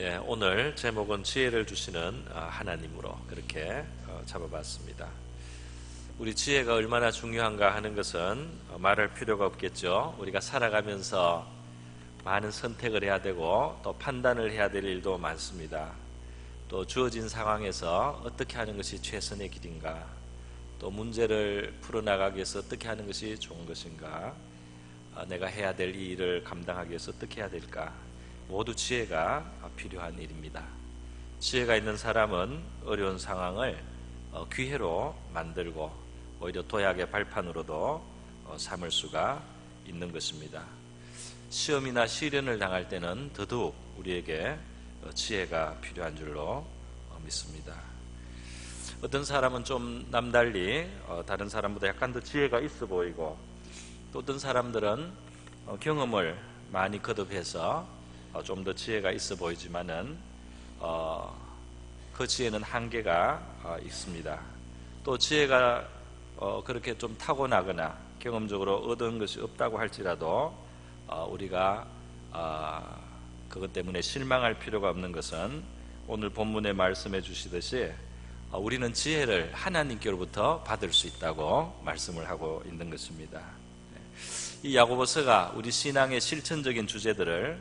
예, 오늘 제목은 지혜를 주시는 아, 하나님으로 그렇게 어, 잡아봤습니다. 우리 지혜가 얼마나 중요한가 하는 것은 어, 말할 필요가 없겠죠. 우리가 살아가면서 많은 선택을 해야 되고 또 판단을 해야 될 일도 많습니다. 또 주어진 상황에서 어떻게 하는 것이 최선의 길인가, 또 문제를 풀어나가기 위해서 어떻게 하는 것이 좋은 것인가, 아, 내가 해야 될이 일을 감당하기 위해서 어떻게 해야 될까, 모두 지혜가 필요한 일입니다. 지혜가 있는 사람은 어려운 상황을 어, 기회로 만들고 오히려 도약의 발판으로도 어, 삼을 수가 있는 것입니다. 시험이나 시련을 당할 때는 더더욱 우리에게 어, 지혜가 필요한 줄로 믿습니다. 어떤 사람은 좀 남달리 다른 사람보다 약간 더 지혜가 있어 보이고 또 어떤 사람들은 경험을 많이 거듭해서 어, 좀더 지혜가 있어 보이지만은 어, 그 지혜는 한계가 어, 있습니다. 또 지혜가 어, 그렇게 좀 타고나거나 경험적으로 얻은 것이 없다고 할지라도 어, 우리가 어, 그것 때문에 실망할 필요가 없는 것은 오늘 본문에 말씀해 주시듯이 우리는 지혜를 하나님께로부터 받을 수 있다고 말씀을 하고 있는 것입니다. 네. 이 야고보서가 우리 신앙의 실천적인 주제들을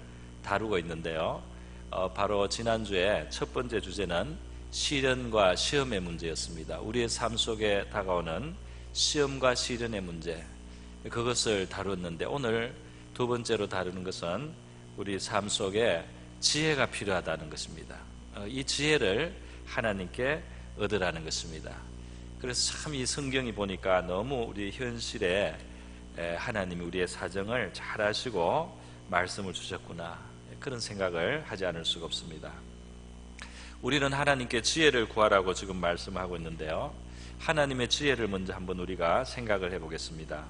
다루고 있는데요. 어, 바로 지난주에 첫 번째 주제는 시련과 시험의 문제였습니다. 우리의 삶 속에 다가오는 시험과 시련의 문제, 그것을 다뤘는데 오늘 두 번째로 다루는 것은 우리 삶 속에 지혜가 필요하다는 것입니다. 어, 이 지혜를 하나님께 얻으라는 것입니다. 그래서 참 이 성경이 보니까 너무 우리 현실에 하나님이 우리의 사정을 잘 아시고 말씀을 주셨구나. 그런 생각을 하지 않을 수가 없습니다. 우리는 하나님께 지혜를 구하라고 지금 말씀하고 있는데요. 하나님의 지혜를 먼저 한번 우리가 생각을 해보겠습니다.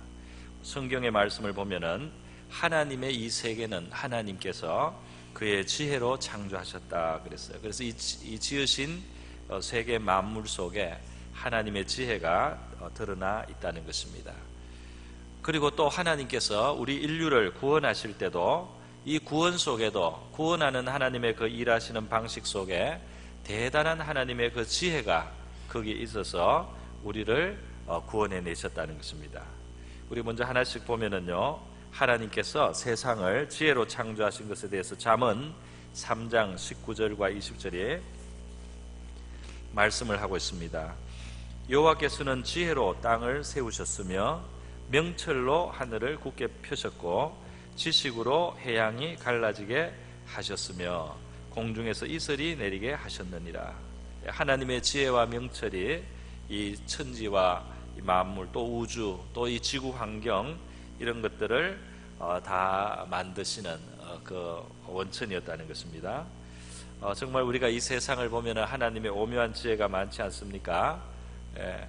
성경의 말씀을 보면은 하나님의 이 세계는 하나님께서 그의 지혜로 창조하셨다 그랬어요. 그래서 이, 이 지으신 어, 세계 만물 속에 하나님의 지혜가 어, 드러나 있다는 것입니다. 그리고 또 하나님께서 우리 인류를 구원하실 때도 이 구원 속에도 구원하는 하나님의 그 일하시는 방식 속에 대단한 하나님의 그 지혜가 거기에 있어서 우리를 어, 구원해 내셨다는 것입니다. 우리 먼저 하나씩 보면은요. 하나님께서 세상을 지혜로 창조하신 것에 대해서 잠언 3장 19절과 20절에 말씀을 하고 있습니다. 여호와께서는 지혜로 땅을 세우셨으며 명철로 하늘을 굳게 펴셨고 지식으로 해양이 갈라지게 하셨으며 공중에서 이슬이 내리게 하셨느니라. 하나님의 지혜와 명철이 이 천지와 이 만물 또 우주 또 이 지구 환경 이런 것들을 어, 다 만드시는 어, 그 원천이었다는 것입니다. 어, 정말 우리가 이 세상을 보면 하나님의 오묘한 지혜가 많지 않습니까? 예.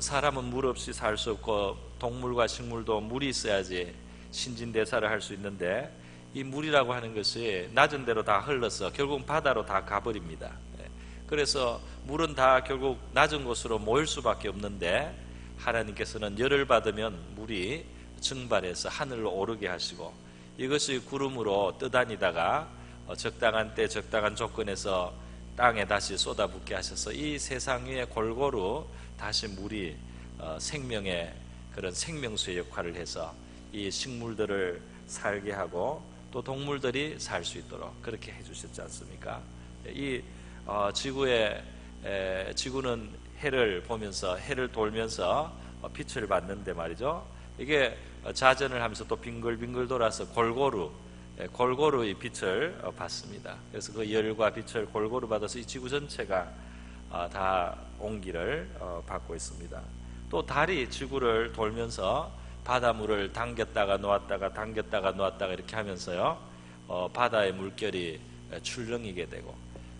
사람은 물 없이 살 수 없고 동물과 식물도 물이 있어야지 신진대사를 할 수 있는데 이 물이라고 하는 것이 낮은 대로 다 흘러서 결국 바다로 다 가버립니다. 예. 그래서 물은 다 결국 낮은 곳으로 모일 수밖에 없는데 하나님께서는 열을 받으면 물이 증발해서 하늘로 오르게 하시고 이것이 구름으로 떠다니다가 어, 적당한 때 적당한 조건에서 땅에 다시 쏟아붓게 하셔서 이 세상 위에 골고루 다시 물이 어, 생명의 그런 생명수의 역할을 해서 이 식물들을 살게 하고 또 동물들이 살 수 있도록 그렇게 해주셨지 않습니까? 이 어, 지구의 에, 지구는 해를 보면서 해를 돌면서 어, 빛을 받는데 말이죠. 이게 자전을 하면서 또 빙글빙글 돌아서 골고루 에, 골고루 이 빛을 어, 받습니다. 그래서 그 열과 빛을 골고루 받아서 이 지구 전체가 어, 다 온기를 어, 받고 있습니다. 또 달이 지구를 돌면서 바닷물을 당겼다가 놓았다가 당겼다가 놓았다가 이렇게 하면서요 어, 바다의 물결이 출렁이게 되고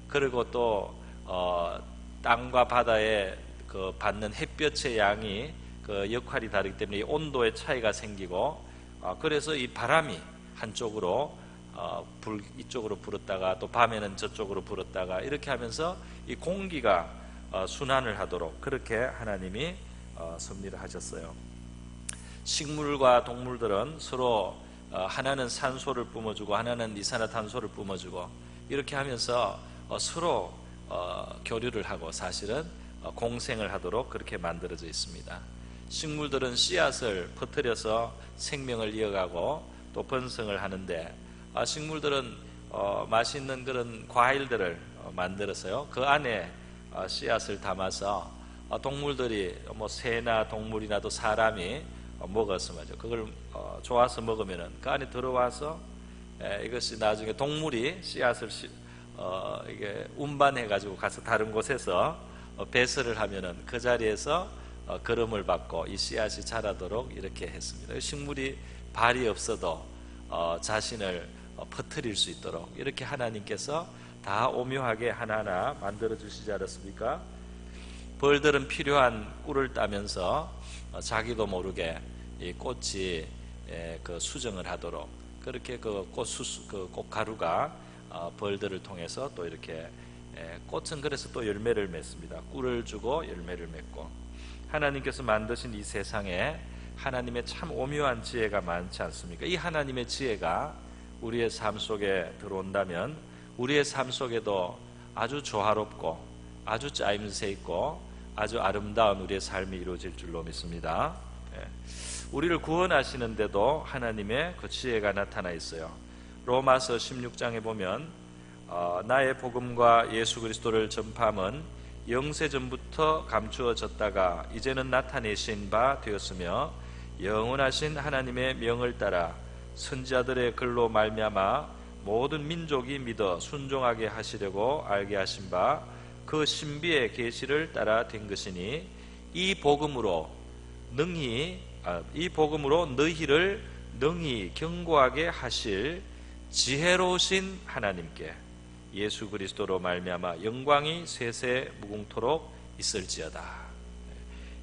그리고 또 어, 땅과 바다에 그 받는 햇볕의 양이 그 역할이 다르기 때문에 온도의 차이가 생기고 어, 그래서 이 바람이 한쪽으로 어, 불, 이쪽으로 불었다가 또 밤에는 저쪽으로 불었다가 이렇게 하면서 이 공기가 어, 순환을 하도록 그렇게 하나님이 어, 섭리를 하셨어요. 식물과 동물들은 서로 어, 하나는 산소를 뿜어주고 하나는 이산화탄소를 뿜어주고 이렇게 하면서 어, 서로 어, 교류를 하고 사실은 어, 공생을 하도록 그렇게 만들어져 있습니다. 식물들은 씨앗을 퍼뜨려서 생명을 이어가고 또 번성을 하는데 아, 식물들은 어, 맛있는 그런 과일들을 어, 만들어서요 그 안에 어, 씨앗을 담아서 어, 동물들이 뭐 새나 동물이나 또 사람이 어, 먹어서 말이죠 그걸 어, 좋아서 먹으면은 그 안에 들어와서 에, 이것이 나중에 동물이 씨앗을 씨- 어, 운반해 가지고 가서 다른 곳에서 어, 배설을 하면은 그 자리에서 어, 걸음을 받고 이 씨앗이 자라도록 이렇게 했습니다. 식물이 발이 없어도 어, 자신을 어, 퍼뜨릴 수 있도록 이렇게 하나님께서 다 오묘하게 하나하나 만들어 주시지 않았습니까? 벌들은 필요한 꿀을 따면서 어, 자기도 모르게 이 꽃이 에, 그 수정을 하도록 그렇게 그 꽃수 그 꽃가루가 어, 벌들을 통해서 또 이렇게 에, 꽃은 그래서 또 열매를 맺습니다. 꿀을 주고 열매를 맺고 하나님께서 만드신 이 세상에 하나님의 참 오묘한 지혜가 많지 않습니까? 이 하나님의 지혜가 우리의 삶 속에 들어온다면 우리의 삶 속에도 아주 조화롭고 아주 짜임새 있고 아주 아름다운 우리의 삶이 이루어질 줄로 믿습니다. 예. 우리를 구원하시는데도 하나님의 그 지혜가 나타나 있어요. 로마서 16장에 보면 어, 나의 복음과 예수 그리스도를 전파함은 영세 전부터 감추어졌다가 이제는 나타내신 바 되었으며 영원하신 하나님의 명을 따라 선지자들의 글로 말미암아 모든 민족이 믿어 순종하게 하시려고 알게 하신 바 그 신비의 계시를 따라 된 것이니 이 복음으로 능히 아, 이 복음으로 너희를 능히 경고하게 하실 지혜로우신 하나님께 예수 그리스도로 말미암아 영광이 세세 무궁토록 있을지어다.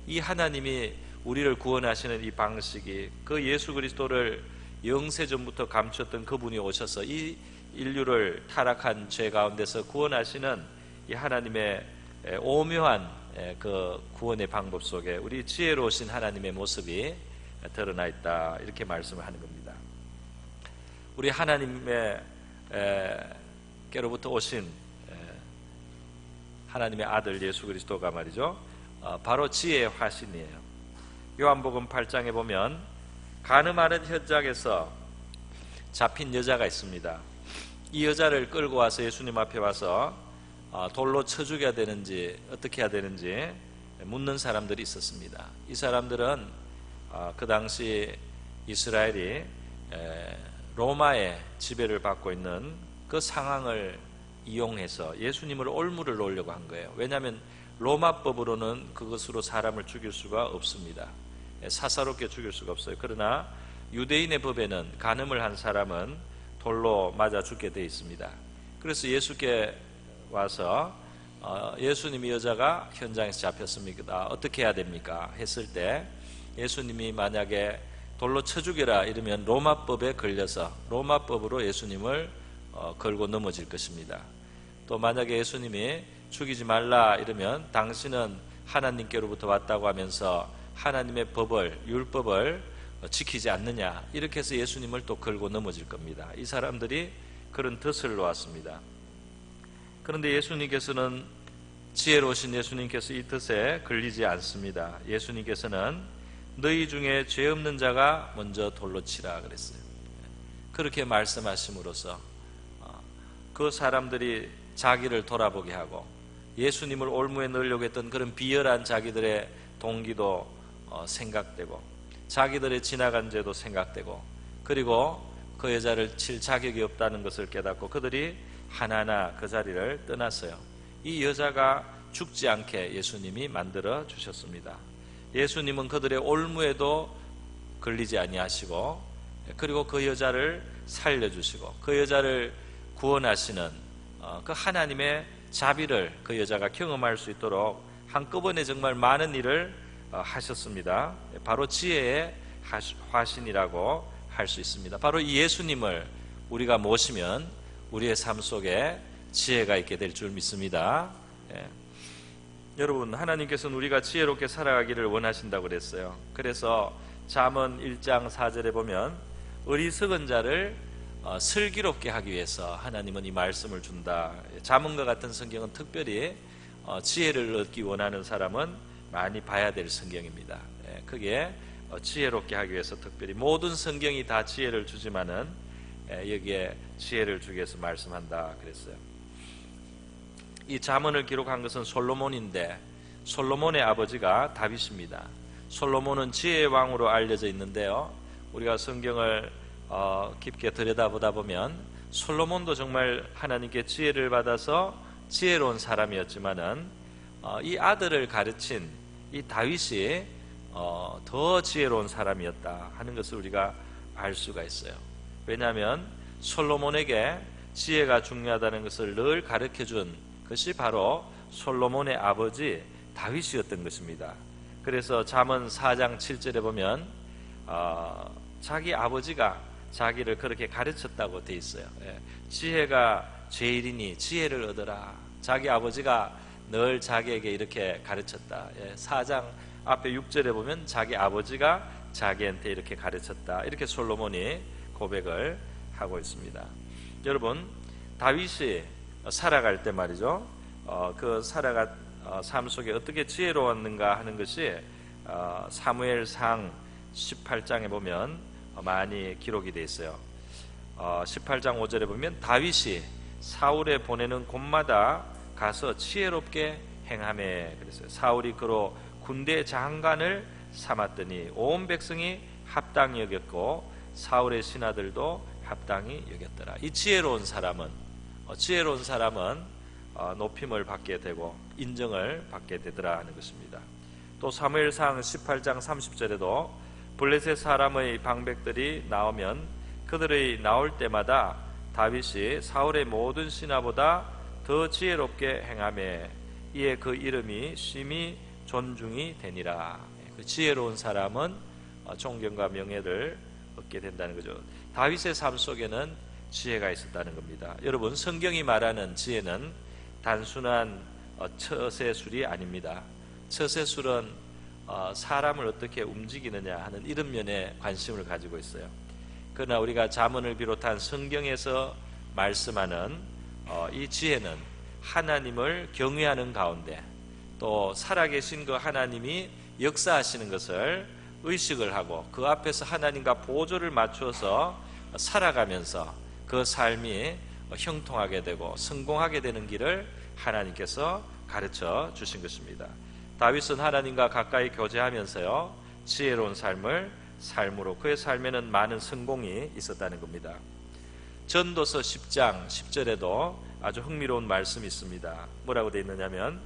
이 하나님이 우리를 구원하시는 이 방식이 그 예수 그리스도를 영세 전부터 감췄던 그분이 오셔서 이 인류를 타락한 죄 가운데서 구원하시는 이 하나님의 에, 오묘한 에, 그 구원의 방법 속에 우리 지혜로우신 하나님의 모습이 드러나 있다 이렇게 말씀을 하는 겁니다. 우리 하나님의 에, 께로부터 오신 에, 하나님의 아들 예수 그리스도가 말이죠. 어, 바로 지혜의 화신이에요. 요한복음 8장에 보면 가늠하는 현장에서 잡힌 여자가 있습니다. 이 여자를 끌고 와서 예수님 앞에 와서 어, 돌로 쳐 죽여야 되는지 어떻게 해야 되는지 묻는 사람들이 있었습니다. 이 사람들은 어, 그 당시 이스라엘이 에, 로마의 지배를 받고 있는 그 상황을 이용해서 예수님을 올무를 놓으려고 한 거예요. 왜냐하면 로마법으로는 그것으로 사람을 죽일 수가 없습니다. 예, 사사롭게 죽일 수가 없어요. 그러나 유대인의 법에는 간음을 한 사람은 돌로 맞아 죽게 돼 있습니다. 그래서 예수께 와서 어, 예수님이 여자가 현장에서 잡혔습니다. 어떻게 해야 됩니까? 했을 때 예수님이 만약에 돌로 쳐 죽여라 이러면 로마법에 걸려서 로마법으로 예수님을 어, 걸고 넘어질 것입니다. 또 만약에 예수님이 죽이지 말라 이러면 당신은 하나님께로부터 왔다고 하면서 하나님의 법을 율법을 어, 지키지 않느냐 이렇게 해서 예수님을 또 걸고 넘어질 겁니다. 이 사람들이 그런 덫을 놓았습니다. 그런데 예수님께서는 지혜로우신 예수님께서 이 뜻에 걸리지 않습니다. 예수님께서는 너희 중에 죄 없는 자가 먼저 돌로 치라 그랬어요. 그렇게 말씀하심으로써 어, 그 사람들이 자기를 돌아보게 하고 예수님을 올무에 넣으려고 했던 그런 비열한 자기들의 동기도 어, 생각되고 자기들의 지나간 죄도 생각되고 그리고 그 여자를 칠 자격이 없다는 것을 깨닫고 그들이 하나하나 그 자리를 떠났어요. 이 여자가 죽지 않게 예수님이 만들어 주셨습니다. 예수님은 그들의 올무에도 걸리지 아니하시고 그리고 그 여자를 살려주시고 그 여자를 구원하시는 어, 그 하나님의 자비를 그 여자가 경험할 수 있도록 한꺼번에 정말 많은 일을 어, 하셨습니다. 바로 지혜의 화신이라고 할 수 있습니다. 바로 이 예수님을 우리가 모시면 우리의 삶 속에 지혜가 있게 될 줄 믿습니다. 예. 여러분 하나님께서는 우리가 지혜롭게 살아가기를 원하신다고 그랬어요. 그래서 잠언 1장 4절에 보면 어리석은 자를 어, 슬기롭게 하기 위해서 하나님은 이 말씀을 준다. 자문과 같은 성경은 특별히 어, 지혜를 얻기 원하는 사람은 많이 봐야 될 성경입니다. 예, 그게 어, 지혜롭게 하기 위해서 특별히 모든 성경이 다 지혜를 주지만은 예, 여기에 지혜를 주기 위해서 말씀한다 그랬어요. 이 자문을 기록한 것은 솔로몬인데 솔로몬의 아버지가 다윗입니다. 솔로몬은 지혜의 왕으로 알려져 있는데요. 우리가 성경을 어, 깊게 들여다보다 보면 솔로몬도 정말 하나님께 지혜를 받아서 지혜로운 사람이었지만은 어, 이 아들을 가르친 이 다윗이 어, 더 지혜로운 사람이었다 하는 것을 우리가 알 수가 있어요. 왜냐하면 솔로몬에게 지혜가 중요하다는 것을 늘 가르쳐 준 것이 바로 솔로몬의 아버지 다윗이었던 것입니다. 그래서 잠언 4장 7절에 보면 어, 자기 아버지가 자기를 그렇게 가르쳤다고 돼 있어요. 예. 지혜가 제일이니 지혜를 얻어라. 자기 아버지가 늘 자기에게 이렇게 가르쳤다. 예. 4장 앞에 6절에 보면 자기 아버지가 자기한테 이렇게 가르쳤다. 이렇게 솔로몬이 고백을 하고 있습니다. 여러분 다윗이 살아갈 때 말이죠. 어, 그 살아가 어, 삶 속에 어떻게 지혜로웠는가 하는 것이 어, 사무엘상 18장에 보면 많이 기록이 되어 있어요. 어, 18장 5절에 보면 다윗이 사울에 보내는 곳마다 가서 지혜롭게 행함에 그랬어요. 사울이 그로 군대 장관을 삼았더니 온 백성이 합당히 여겼고 사울의 신하들도 합당히 여겼더라. 이 지혜로운 사람은 어, 지혜로운 사람은 어, 높임을 받게 되고 인정을 받게 되더라 하는 것입니다. 또 사무엘상 18장 30절에도 블레셋 사람의 방백들이 나오면 그들의 나올 때마다 다윗이 사울의 모든 신하보다 더 지혜롭게 행함에 이에 그 이름이 심히 존중이 되니라. 그 지혜로운 사람은 어, 존경과 명예를 얻게 된다는 거죠. 다윗의 삶 속에는 지혜가 있었다는 겁니다. 여러분 성경이 말하는 지혜는 단순한 어, 처세술이 아닙니다. 처세술은 어, 사람을 어떻게 움직이느냐 하는 이런 면에 관심을 가지고 있어요. 그러나 우리가 자문을 비롯한 성경에서 말씀하는 어, 이 지혜는 하나님을 경외하는 가운데 또 살아계신 그 하나님이 역사하시는 것을 의식을 하고 그 앞에서 하나님과 보조를 맞추어서 살아가면서 그 삶이 형통하게 되고 성공하게 되는 길을 하나님께서 가르쳐 주신 것입니다. 다윗은 하나님과 가까이 교제하면서요 지혜로운 삶을 삶으로 그의 삶에는 많은 성공이 있었다는 겁니다. 전도서 10장 10절에도 아주 흥미로운 말씀이 있습니다. 뭐라고 되어 있느냐면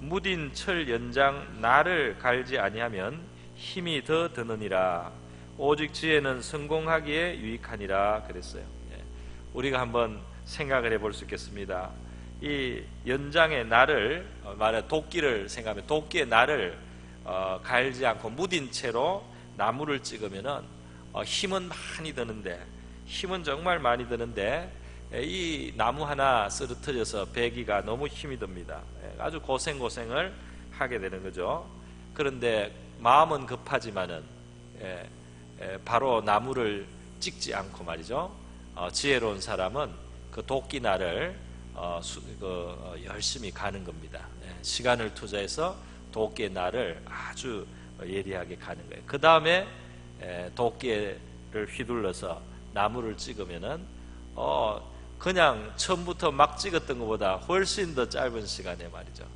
무딘 철 연장 나를 갈지 아니하면 힘이 더 드느니라 오직 지혜는 성공하기에 유익하니라 그랬어요. 예. 우리가 한번 생각을 해볼 수 있겠습니다. 이 연장의 날을 어, 말해 도끼를 생각하면 도끼의 날을 어, 갈지 않고 무딘 채로 나무를 찍으면은 어, 힘은 많이 드는데 힘은 정말 많이 드는데 이 나무 하나 쓰러뜨려서 배기가 너무 힘이 듭니다. 예, 아주 고생 고생을 하게 되는 거죠. 그런데 마음은 급하지만은 예, 예, 바로 나무를 찍지 않고 말이죠. 어, 지혜로운 사람은 그 도끼 날을 어, 수, 그, 어, 열심히 가는 겁니다. 예, 시간을 투자해서 도끼의 날을 아주 예리하게 가는 거예요. 그 다음에 예, 도끼를 휘둘러서 나무를 찍으면은 어, 그냥 처음부터 막 찍었던 것보다 훨씬 더 짧은 시간에 말이죠.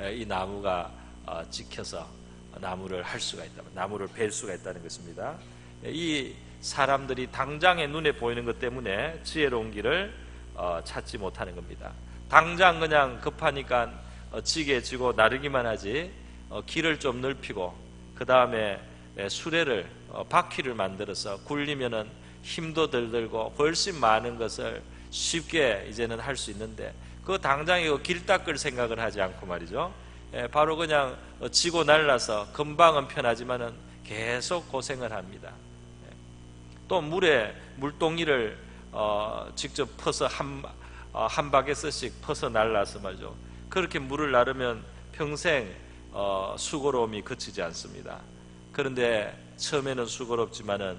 예, 이 나무가 어, 찍혀서 나무를 할 수가 있다. 나무를 벨 수가 있다는 것입니다. 예, 이 사람들이 당장에 눈에 보이는 것 때문에 지혜로운 길을 어, 찾지 못하는 겁니다. 당장 그냥 급하니까 어, 지게 지고 나르기만 하지 어, 길을 좀 넓히고 그 다음에 예, 수레를 어, 바퀴를 만들어서 굴리면은 힘도 덜 들고 훨씬 많은 것을 쉽게 이제는 할 수 있는데 그 당장 이거 길 닦을 생각을 하지 않고 말이죠. 예, 바로 그냥 어, 지고 날라서 금방은 편하지만은 계속 고생을 합니다. 예. 또 물에 물동이를 어, 직접 퍼서 한, 어, 한 바게스씩 퍼서 날라서 말이죠. 그렇게 물을 나르면 평생 어, 수고로움이 그치지 않습니다. 그런데 처음에는 수고롭지만은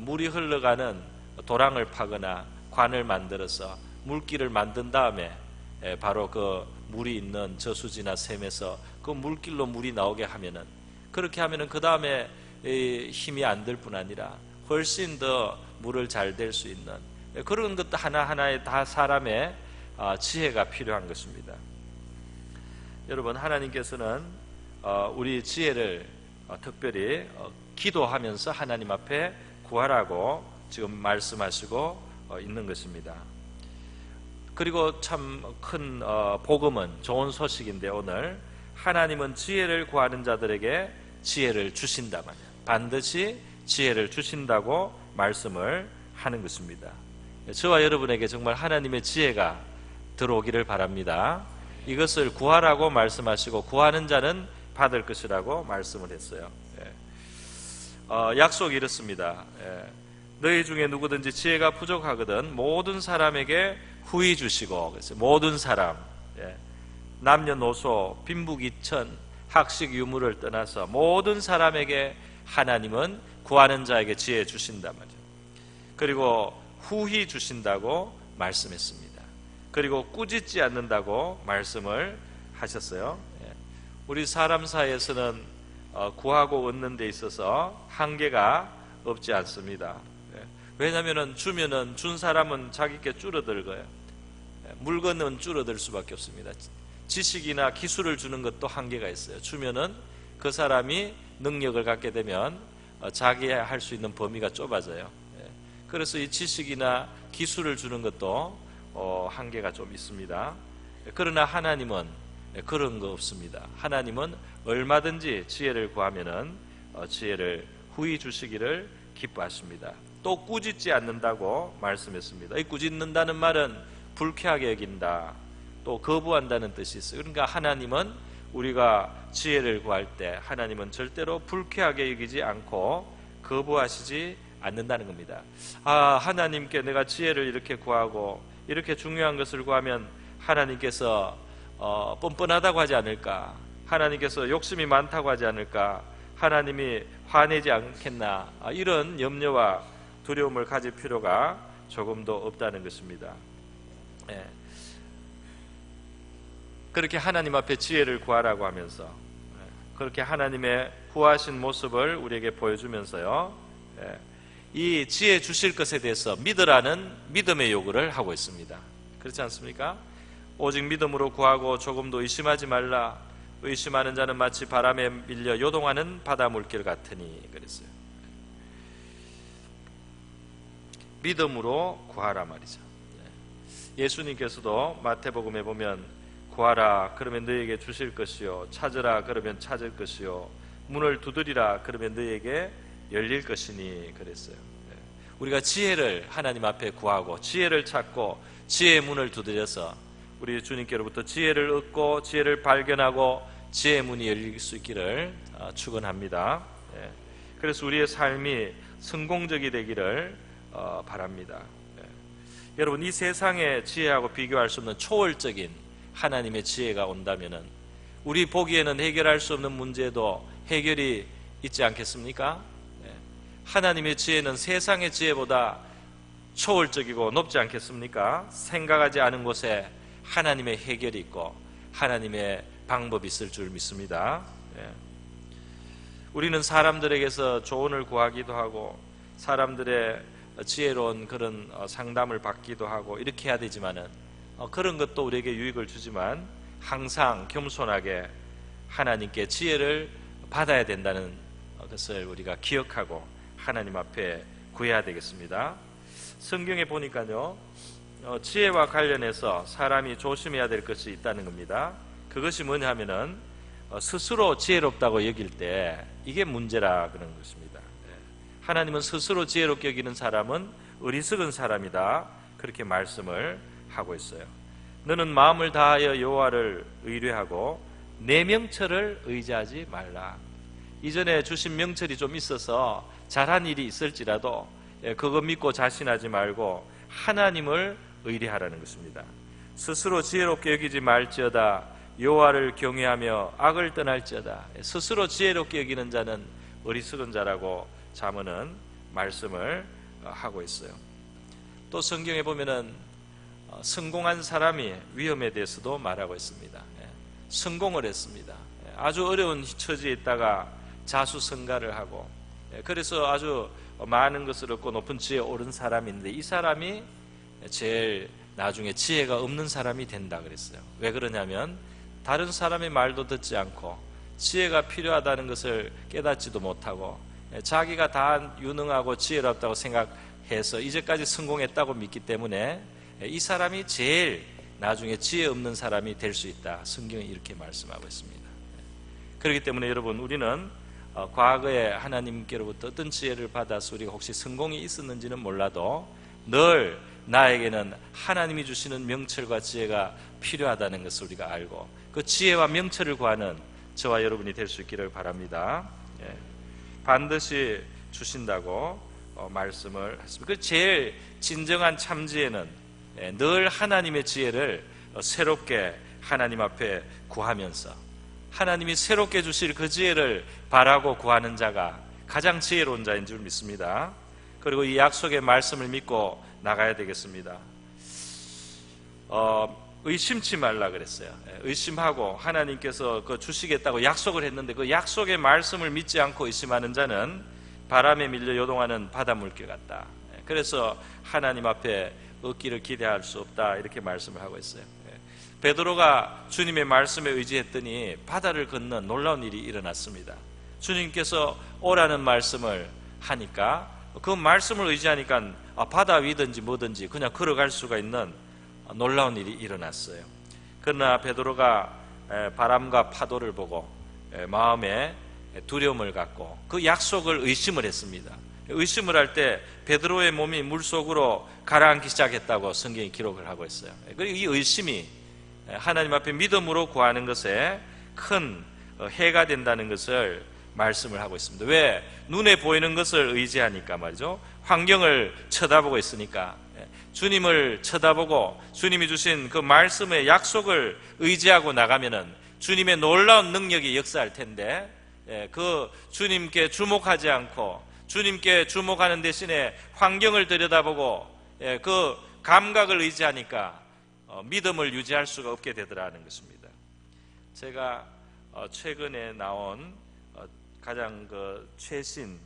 물이 흘러가는 도랑을 파거나 관을 만들어서 물길을 만든 다음에 예, 바로 그 물이 있는 저수지나 샘에서 그 물길로 물이 나오게 하면은 그렇게 하면은 그 다음에 힘이 안 들 뿐 아니라 훨씬 더 물을 잘 댈 수 있는 예, 그런 것도 하나 하나에 다 사람의 아, 지혜가 필요한 것입니다. 여러분 하나님께서는 어, 우리 지혜를 어, 특별히 어, 기도하면서 하나님 앞에 구하라고 지금 말씀하시고 있는 것입니다. 그리고 참큰 복음은 좋은 소식인데 오늘 하나님은 지혜를 구하는 자들에게 지혜를 주신다 말이야. 반드시 지혜를 주신다고 말씀을 하는 것입니다. 저와 여러분에게 정말 하나님의 지혜가 들어오기를 바랍니다. 이것을 구하라고 말씀하시고 구하는 자는 받을 것이라고 말씀을 했어요. 예. 어, 약속이 이렇습니다. 예. 너희 중에 누구든지 지혜가 부족하거든 모든 사람에게 후히 주시고 그래서 모든 사람 예. 남녀노소 빈부귀천 학식 유무를 떠나서 모든 사람에게 하나님은 구하는 자에게 지혜 주신단 말이에요. 그리고 후히 주신다고 말씀했습니다. 그리고 꾸짖지 않는다고 말씀을 하셨어요. 예. 우리 사람 사이에서는 어, 구하고 얻는 데 있어서 한계가 없지 않습니다. 예. 왜냐하면 주면은 준 사람은 자기께 줄어들고요. 예. 물건은 줄어들 수밖에 없습니다. 지식이나 기술을 주는 것도 한계가 있어요. 주면은 그 사람이 능력을 갖게 되면 어, 자기 할수 있는 범위가 좁아져요. 그래서 이 지식이나 기술을 주는 것도 어, 한계가 좀 있습니다. 그러나 하나님은 그런 거 없습니다. 하나님은 얼마든지 지혜를 구하면은 어, 지혜를 후히 주시기를 기뻐하십니다. 또 꾸짖지 않는다고 말씀했습니다. 이 꾸짖는다는 말은 불쾌하게 여긴다. 또 거부한다는 뜻이 있어요. 그러니까 하나님은 우리가 지혜를 구할 때 하나님은 절대로 불쾌하게 여기지 않고 거부하시지 않는다는 겁니다. 아, 하나님께 내가 지혜를 이렇게 구하고 이렇게 중요한 것을 구하면 하나님께서 어, 뻔뻔하다고 하지 않을까? 하나님께서 욕심이 많다고 하지 않을까? 하나님이 화내지 않겠나? 아, 이런 염려와 두려움을 가질 필요가 조금도 없다는 것입니다. 예. 그렇게 하나님 앞에 지혜를 구하라고 하면서 예. 그렇게 하나님의 구하신 모습을 우리에게 보여주면서요. 예. 이 지혜 주실 것에 대해서 믿으라는 믿음의 요구를 하고 있습니다. 그렇지 않습니까? 오직 믿음으로 구하고 조금도 의심하지 말라. 의심하는 자는 마치 바람에 밀려 요동하는 바다 물길 같으니 그랬어요. 믿음으로 구하라 말이죠. 네. 예수님께서도 마태복음에 보면 구하라 그러면 너에게 주실 것이요 찾으라 그러면 찾을 것이요 문을 두드리라 그러면 너에게 열릴 것이니 그랬어요. 네. 우리가 지혜를 하나님 앞에 구하고 지혜를 찾고 지혜의 문을 두드려서 우리 주님께로부터 지혜를 얻고 지혜를 발견하고 지혜의 문이 열릴 수 있기를 어, 축원합니다. 네. 그래서 우리의 삶이 성공적이 되기를 어, 바랍니다. 네. 여러분 이 세상의 지혜하고 비교할 수 없는 초월적인 하나님의 지혜가 온다면은 우리 보기에는 해결할 수 없는 문제도 해결이 있지 않겠습니까? 하나님의 지혜는 세상의 지혜보다 초월적이고 높지 않겠습니까? 생각하지 않은 곳에 하나님의 해결이 있고 하나님의 방법이 있을 줄 믿습니다. 예. 우리는 사람들에게서 조언을 구하기도 하고 사람들의 지혜로운 그런 어, 상담을 받기도 하고 이렇게 해야 되지만은 어, 그런 것도 우리에게 유익을 주지만 항상 겸손하게 하나님께 지혜를 받아야 된다는 것을 우리가 기억하고 하나님 앞에 구해야 되겠습니다. 성경에 보니까요, 어, 지혜와 관련해서 사람이 조심해야 될 것이 있다는 겁니다. 그것이 뭐냐 하면은 어, 스스로 지혜롭다고 여길 때 이게 문제라 그런 것입니다. 예. 하나님은 스스로 지혜롭게 여기는 사람은 어리석은 사람이다. 그렇게 말씀을 하고 있어요. 너는 마음을 다하여 여호와를 의뢰하고 내 명철을 의지하지 말라. 이전에 주신 명철이 좀 있어서 잘한 일이 있을지라도 예, 그거 믿고 자신하지 말고 하나님을 의뢰하라는 것입니다. 스스로 지혜롭게 여기지 말지어다 여호와를 경외하며 악을 떠날지어다 스스로 지혜롭게 여기는 자는 어리석은 자라고 자문은 말씀을 어, 하고 있어요. 또 성경에 보면은 어, 성공한 사람이 위험에 대해서도 말하고 있습니다. 예, 성공을 했습니다. 예, 아주 어려운 처지에 있다가 자수성가를 하고 예, 그래서 아주 많은 것을 얻고 높은 지혜에 오른 사람인데 이 사람이 제일 나중에 지혜가 없는 사람이 된다 그랬어요. 왜 그러냐면 다른 사람의 말도 듣지 않고 지혜가 필요하다는 것을 깨닫지도 못하고 예, 자기가 다 유능하고 지혜롭다고 생각해서 이제까지 성공했다고 믿기 때문에 예, 이 사람이 제일 나중에 지혜 없는 사람이 될 수 있다. 성경이 이렇게 말씀하고 있습니다. 예. 그렇기 때문에 여러분 우리는 어, 과거에 하나님께로부터 어떤 지혜를 받아서 우리가 혹시 성공이 있었는지는 몰라도 늘 나에게는 하나님이 주시는 명철과 지혜가 필요하다는 것을 우리가 알고 그 지혜와 명철을 구하는 저와 여러분이 될 수 있기를 바랍니다. 예. 반드시 주신다고 어, 말씀을 했습니다. 그 제일 진정한 참지혜는 예, 늘 하나님의 지혜를 어, 새롭게 하나님 앞에 구하면서 하나님이 새롭게 주실 그 지혜를 바라고 구하는 자가 가장 지혜로운 자인 줄 믿습니다. 그리고 이 약속의 말씀을 믿고 나가야 되겠습니다. 어, 의심치 말라 그랬어요. 예, 의심하고 하나님께서 그 주시겠다고 약속을 했는데 그 약속의 말씀을 믿지 않고 의심하는 자는 바람에 밀려 요동하는 바닷물길 같다. 예, 그래서 하나님 앞에 얻기를 기대할 수 없다 이렇게 말씀을 하고 있어요. 예, 베드로가 주님의 말씀에 의지했더니 바다를 건넌 놀라운 일이 일어났습니다. 주님께서 오라는 말씀을 하니까 그 말씀을 의지하니까 아, 바다 위든지 뭐든지 그냥 걸어갈 수가 있는 놀라운 일이 일어났어요. 그러나 베드로가 바람과 파도를 보고 마음에 두려움을 갖고 그 약속을 의심을 했습니다. 의심을 할 때 베드로의 몸이 물 속으로 가라앉기 시작했다고 성경이 기록을 하고 있어요. 그리고 이 의심이 하나님 앞에 믿음으로 구하는 것에 큰 어, 해가 된다는 것을 말씀을 하고 있습니다. 왜? 눈에 보이는 것을 의지하니까 말이죠. 환경을 쳐다보고 있으니까. 예, 주님을 쳐다보고 주님이 주신 그 말씀의 약속을 의지하고 나가면은 주님의 놀라운 능력이 역사할 텐데, 예, 그 주님께 주목하지 않고 주님께 주목하는 대신에 환경을 들여다보고 예, 그 감각을 의지하니까 어, 믿음을 유지할 수가 없게 되더라는 것입니다. 제가 어, 최근에 나온 어, 가장 그 최신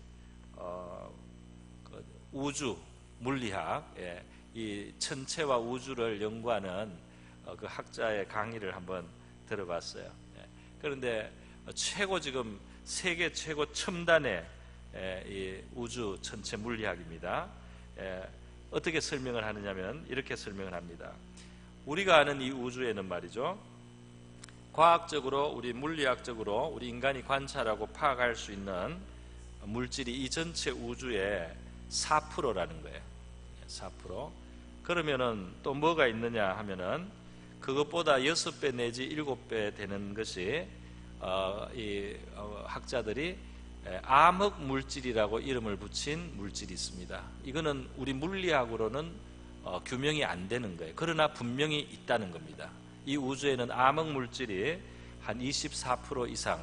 그 우주 물리학, 예, 이 천체와 우주를 연구하는 그 학자의 강의를 한번 들어봤어요. 예, 그런데 최고 지금 세계 최고 첨단의 이 우주 천체 물리학입니다. 어떻게 설명을 하느냐면 이렇게 설명을 합니다. 우리가 아는 이 우주에는 말이죠. 과학적으로 우리 물리학적으로 우리 인간이 관찰하고 파악할 수 있는 물질이 이 전체 우주의 4%라는 거예요. 4%. 그러면은 또 뭐가 있느냐 하면은 그것보다 6배 내지 7배 되는 것이 어, 이 어, 학자들이 암흑 물질이라고 이름을 붙인 물질이 있습니다. 이거는 우리 물리학으로는 어, 규명이 안 되는 거예요. 그러나 분명히 있다는 겁니다. 이 우주에는 암흑 물질이 한 24% 이상,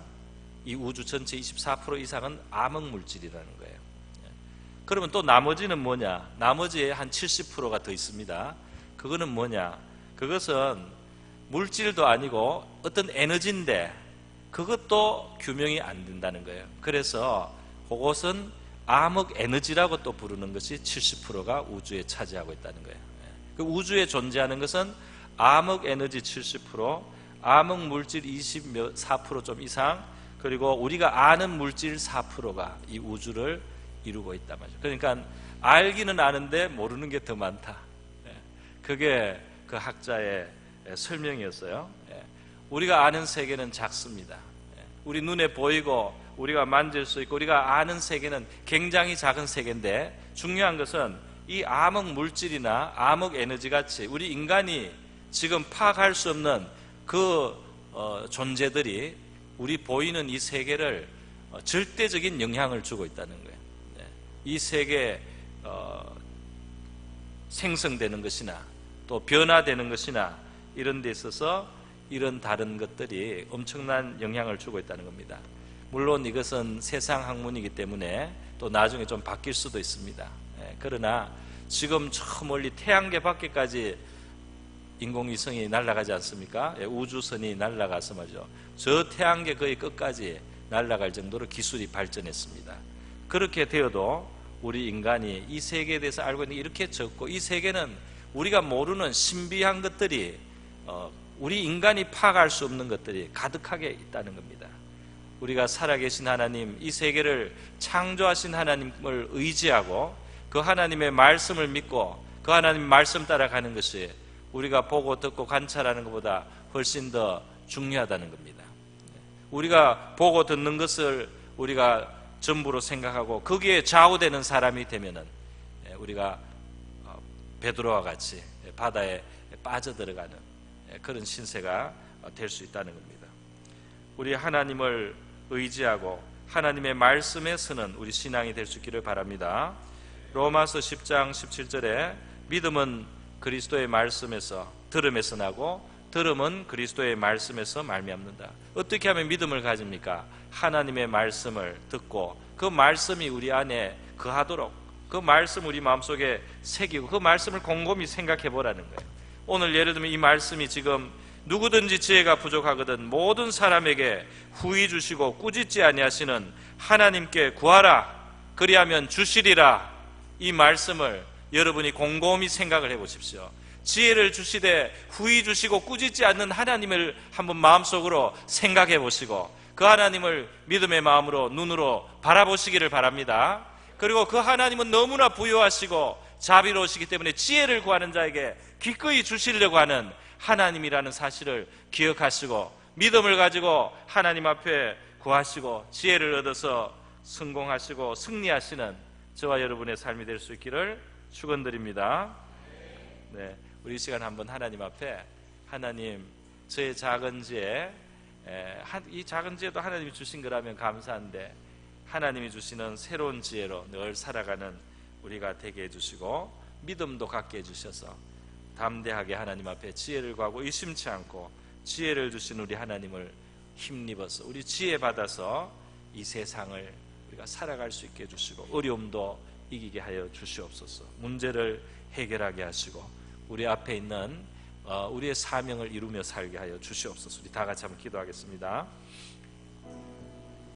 이 우주 전체 24% 이상은 암흑 물질이라는 거예요. 예. 그러면 또 나머지는 뭐냐? 나머지에 한 70%가 더 있습니다. 그거는 뭐냐? 그것은 물질도 아니고 어떤 에너지인데 그것도 규명이 안 된다는 거예요. 그래서 그것은 암흑 에너지라고 또 부르는 것이 70%가 우주에 차지하고 있다는 거예요. 예. 그 우주에 존재하는 것은 암흑 에너지 70%, 암흑 물질 24%좀 이상, 그리고 우리가 아는 물질 4%가 이 우주를 이루고 있단 말이죠. 그러니까 알기는 아는데 모르는 게 더 많다. 예. 그게 그 학자의 설명이었어요. 예. 우리가 아는 세계는 작습니다. 우리 눈에 보이고 우리가 만질 수 있고 우리가 아는 세계는 굉장히 작은 세계인데 중요한 것은 이 암흑 물질이나 암흑 에너지 같이 우리 인간이 지금 파악할 수 없는 그 어, 존재들이 우리 보이는 이 세계를 어, 절대적인 영향을 주고 있다는 거예요. 네. 이 세계 어, 생성되는 것이나 또 변화되는 것이나 이런 데 있어서 이런 다른 것들이 엄청난 영향을 주고 있다는 겁니다. 물론 이것은 세상 학문이기 때문에 또 나중에 좀 바뀔 수도 있습니다. 예, 그러나 지금 저 멀리 태양계 밖에까지 인공위성이 날아가지 않습니까? 예, 우주선이 날아가서 말이죠. 저 태양계 거의 끝까지 날아갈 정도로 기술이 발전했습니다. 그렇게 되어도 우리 인간이 이 세계에 대해서 알고 있는 게 이렇게 적고 이 세계는 우리가 모르는 신비한 것들이 어, 우리 인간이 파악할 수 없는 것들이 가득하게 있다는 겁니다. 우리가 살아계신 하나님, 이 세계를 창조하신 하나님을 의지하고 그 하나님의 말씀을 믿고 그 하나님 말씀 따라가는 것이 우리가 보고 듣고 관찰하는 것보다 훨씬 더 중요하다는 겁니다. 우리가 보고 듣는 것을 우리가 전부로 생각하고 거기에 좌우되는 사람이 되면은 우리가 어, 베드로와 같이 바다에 빠져들어가는 그런 신세가 될 수 있다는 겁니다. 우리 하나님을 의지하고 하나님의 말씀에 서는 우리 신앙이 될 수 있기를 바랍니다. 로마서 10장 17절에 믿음은 그리스도의 말씀에서 들음에서 나고 들음은 그리스도의 말씀에서 말미암는다. 어떻게 하면 믿음을 가집니까? 하나님의 말씀을 듣고 그 말씀이 우리 안에 거하도록 그 말씀 우리 마음속에 새기고 그 말씀을 곰곰이 생각해 보라는 거예요. 오늘 예를 들면 이 말씀이 지금 누구든지 지혜가 부족하거든 모든 사람에게 후히 주시고 꾸짖지 아니하시는 하나님께 구하라 그리하면 주시리라 이 말씀을 여러분이 곰곰이 생각을 해 보십시오. 지혜를 주시되 후히 주시고 꾸짖지 않는 하나님을 한번 마음속으로 생각해 보시고 그 하나님을 믿음의 마음으로 눈으로 바라보시기를 바랍니다. 그리고 그 하나님은 너무나 부유하시고 자비로우시기 때문에 지혜를 구하는 자에게 기꺼이 주시려고 하는 하나님이라는 사실을 기억하시고 믿음을 가지고 하나님 앞에 구하시고 지혜를 얻어서 성공하시고 승리하시는 저와 여러분의 삶이 될 수 있기를 축원드립니다. 네, 우리 이 시간 한번 하나님 앞에 하나님 저의 작은 한- 이 작은 지혜도 하나님이 주신 거라면 감사한데 하나님이 주시는 새로운 지혜로 늘 살아가는 우리가 되게 해주시고 믿음도 갖게 해주셔서 담대하게 하나님 앞에 지혜를 구하고 의심치 않고 지혜를 주신 우리 하나님을 힘입어서 우리 지혜 받아서 이 세상을 우리가 살아갈 수 있게 해주시고 어려움도 이기게 하여 주시옵소서. 문제를 해결하게 하시고 우리 앞에 있는 어, 우리의 사명을 이루며 살게 하여 주시옵소서. 우리 다 같이 한번 기도하겠습니다